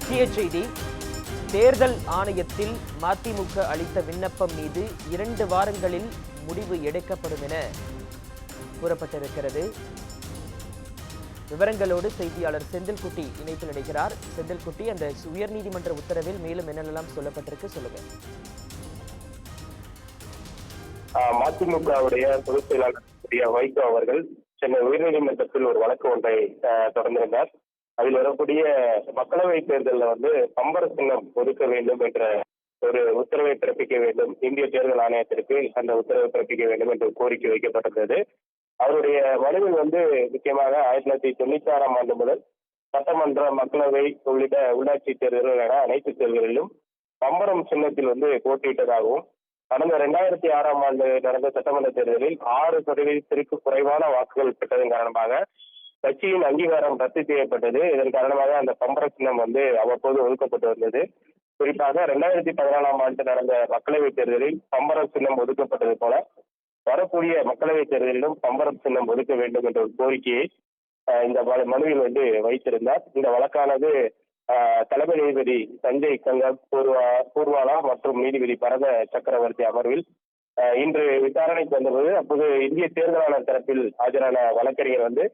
முக்கிய செய்தி தேர்தல் ஆணையத்தில் மதிமுக அளித்த விண்ணப்பம் மீது இரண்டு வாரங்களில் முடிவு எடுக்கப்படும் என கூறப்பட்டிருக்கிறது. விவரங்களோடு செய்தியாளர் செந்தில்குட்டி இணைப்பில் இணைகிறார். செந்தில்குட்டி அந்த உயர்நீதிமன்ற உத்தரவில் மேலும் என்னென்னலாம் சொல்லப்பட்டிருக்கு சொல்லுங்க. மதிமுகவுடைய பொதுச் செயலாளர் வைகோ அவர்கள் சென்னை உயர்நீதிமன்றத்தில் ஒரு வழக்கு ஒன்றை தொடர்ந்திருந்தார். அதில் வரக்கூடிய மக்களவை தேர்தலில் வந்து பம்பர சின்னம் ஒதுக்க வேண்டும் என்ற ஒரு உத்தரவை பிறப்பிக்க வேண்டும். இந்திய தேர்தல் ஆணையத்திற்கு அந்த உத்தரவை பிறப்பிக்க வேண்டும் என்று கோரிக்கை வைக்கப்பட்டிருந்தது. அவருடைய மனுவில் வந்து முக்கியமாக ஆயிரத்தி தொள்ளாயிரத்தி தொண்ணூத்தி ஆறாம் ஆண்டு முதல் சட்டமன்ற மக்களவை உள்ளிட்ட உள்ளாட்சி தேர்தல்கள் என அனைத்து தேர்தலிலும் பம்பரம் சின்னத்தில் வந்து போட்டியிட்டதாகவும் கடந்த இரண்டாயிரத்தி ஆறாம் ஆண்டு நடந்த சட்டமன்ற தேர்தலில் ஆறு சதவீதத்திற்கு குறைவான வாக்குகள் பெற்றதன் காரணமாக கட்சியின் அங்கீகாரம் ரத்து செய்யப்பட்டது. இதன் காரணமாக அந்த பம்பர சின்னம் வந்து அவ்வப்போது ஒதுக்கப்பட்டு வந்தது. குறிப்பாக இரண்டாயிரத்தி பதினாலாம் ஆண்டு நடந்த மக்களவைத் தேர்தலில் பம்பரம் சின்னம் ஒதுக்கப்பட்டது போல வரக்கூடிய மக்களவைத் தேர்தலிலும் பம்பரம் சின்னம் ஒதுக்க வேண்டும் என்ற ஒரு கோரிக்கையை ஆஹ், இந்த மனுவில் வந்து வைத்திருந்தார். இந்த வழக்கானது ஆஹ், தலைமை நீதிபதி சஞ்சய் கங்கா பூர்வா பூர்வாலா மற்றும் நீதிபதி பரத சக்கரவர்த்தி அமர்வில் இன்று விசாரணைக்கு வந்தபோது அப்போது இந்திய தேர்தல் ஆணையர் தரப்பில் ஆஜரான வழக்கறிஞர் வந்து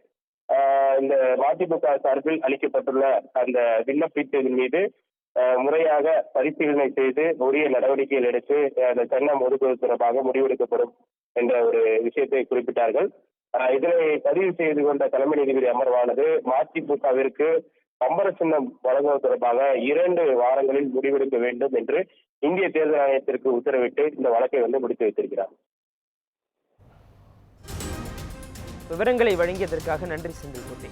இந்த மதிமுக சார்பில் அளிக்கப்பட்டுள்ள அந்த விண்ணப்பத்தின் மீது முறையாக பரிசீலனை செய்து உரிய நடவடிக்கைகள் எடுத்து அந்த சின்னம் ஒதுக்குவது தொடர்பாக முடிவெடுக்கப்படும் என்ற ஒரு விஷயத்தை குறிப்பிட்டார்கள். ஆஹ், இதனை பதிவு செய்து கொண்ட தலைமை நீதிபதி அமர்வானது மதிமுகவிற்கு பம்பர சின்னம் வழங்குவது தொடர்பாக இரண்டு வாரங்களில் முடிவெடுக்க வேண்டும் என்று இந்திய தேர்தல் ஆணையத்திற்கு உத்தரவிட்டு இந்த வழக்கை வந்து முடித்து வைத்திருக்கிறார். விவரங்களை வழங்கியதற்காக நன்றி செந்தில்குட்டி